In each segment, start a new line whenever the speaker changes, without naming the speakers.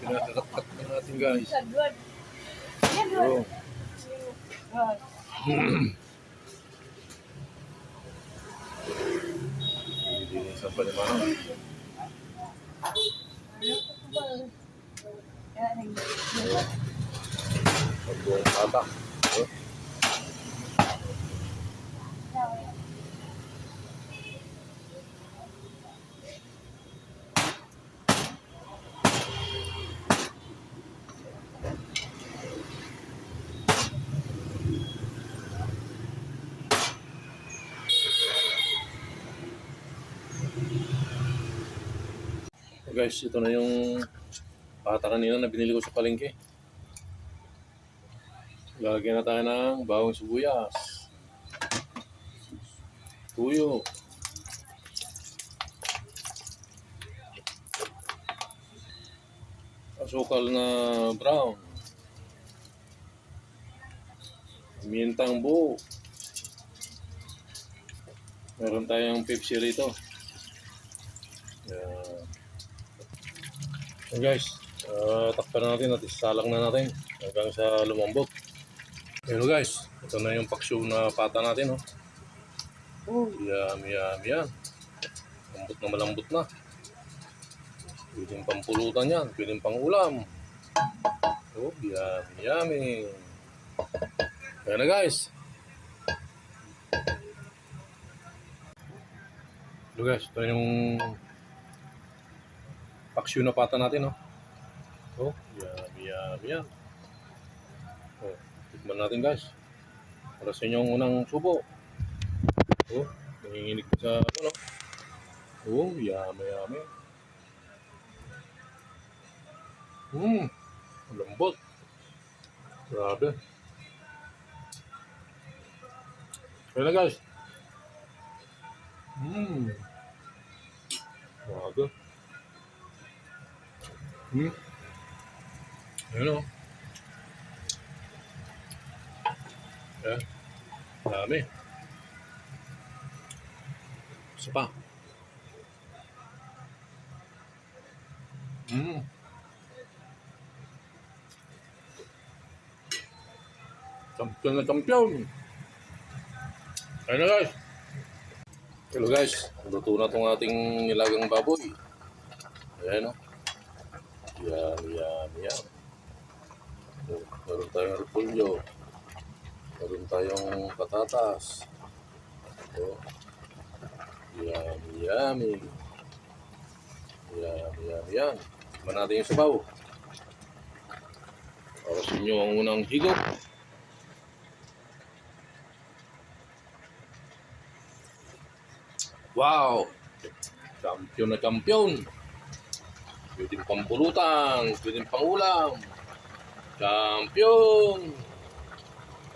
Pinakakat na natin guys. Oh. Hindi na isang palimanang. Pagbuong pata. Oh. So guys, ito na yung pata kanina na binili ko sa palengke. Lalagyan na tayo ng bawang sibuyas. Tuyo. Asukal na brown. Mintang buo. Meron tayong Pepsi rito. So guys, uh, takpan na natin at isalang na natin hanggang sa lumambot. Pero guys, ito na yung paksyo na pata natin. Oh. Oh, yum, yum, yum. Lambot na malambot na. Pwedeng pampulutan yan, pwedeng pang ulam. Oh, yum, yummy. Kaya na guys. Ito guys, ito yung paksyo na pata natin, oh. Oh, yum, yum, yum. Oh, tikman natin, guys. Para sa inyong unang subo. Oh, nanginginig pa sa ano, no? Oh, yummy, yummy. Hmm, lambot. Grabe. Kaya na, guys. Hmm. Hmm. Ayan o. Ayan. Dami. Isa pa. Hmm. Champion na champion. Ayan na guys. Hello guys. Luto na itong ating nilagang baboy. Ayan o. Yan, yan, yan. Meron tayong repolyo. Meron tayong patatas. Oh. Yan, yummy. Yan, yan, yan. Tikman natin yung sabaw. Para sa inyo ang unang higop. Wow! Champion na champion! Pwedeng pampulutan, pwedeng pangulam. Champion!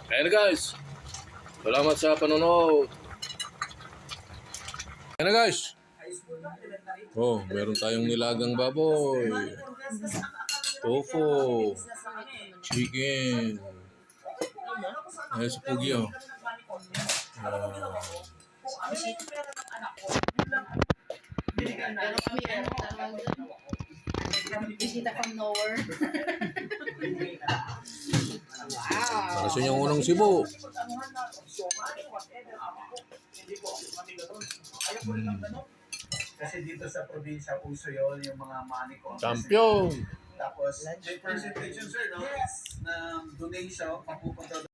Ayan na guys. Salamat sa panonood. Ayan na guys. Oh, meron tayong nilagang baboy. Tofu. Chicken. Ayan si Pugi oh. Ah,
Pero kami ano tawag doon? Bisita from nowhere. wow.
para sa inyong unang sibo.
Kasi dito sa probinsya, uso yun, yung mga money contest.
Champion!
Tapos, may presentation, sir, no? Na donation, papupunta